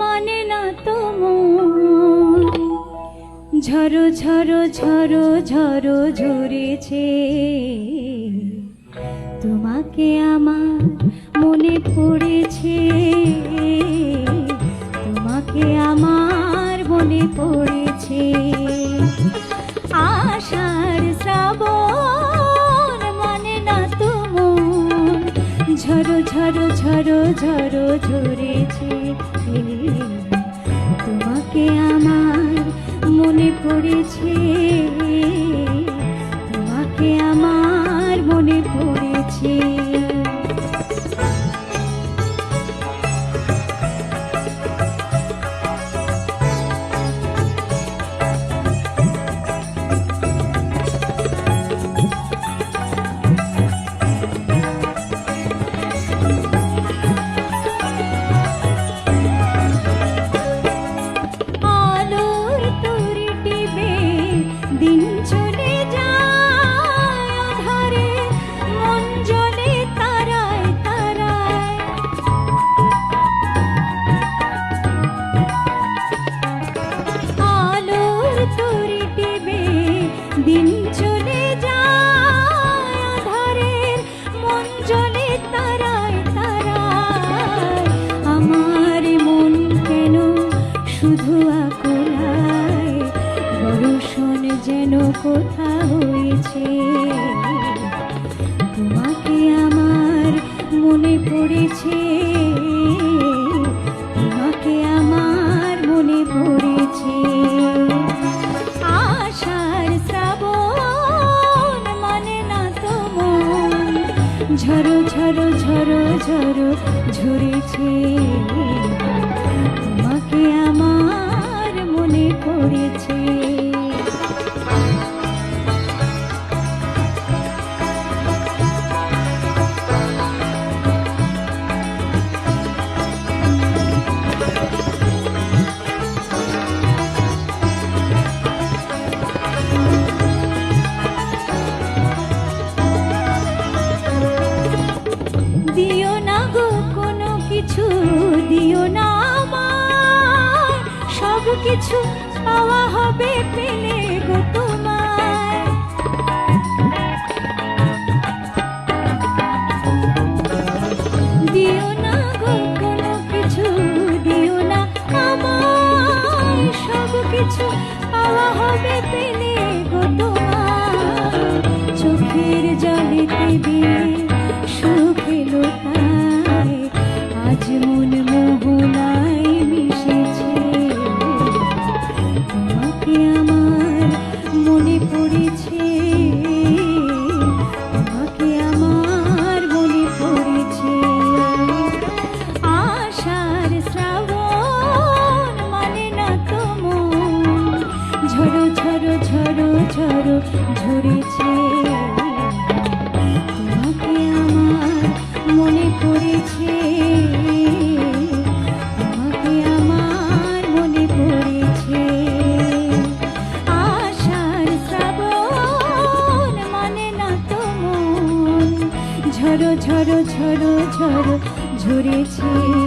মানে না তোম ঝরো ঝরো ঝরো ঝড়ো ঝরেছে। তোমাকে আমার মনে পড়েছে। ঝড়ো ঝড়ো ঝড়ো ঝরেছে তোমাকে আমার মনে পড়েছে দিন চলে যায় আমার মন কেন শুধু যেন কোথা হয়েছে। তোমাকে আমার মনে পড়েছে ঝড়ো ঝরো ঝরো ঝরো ঝরেছে। তোমাকে আমার মনে পড়েছে। দিও না আমার সব কিছু পাওয়া হবে পেলে। ঝড়ো ঝরেছে তোমাকে আমার মনে আমার মনে মানে না ঝরেছে।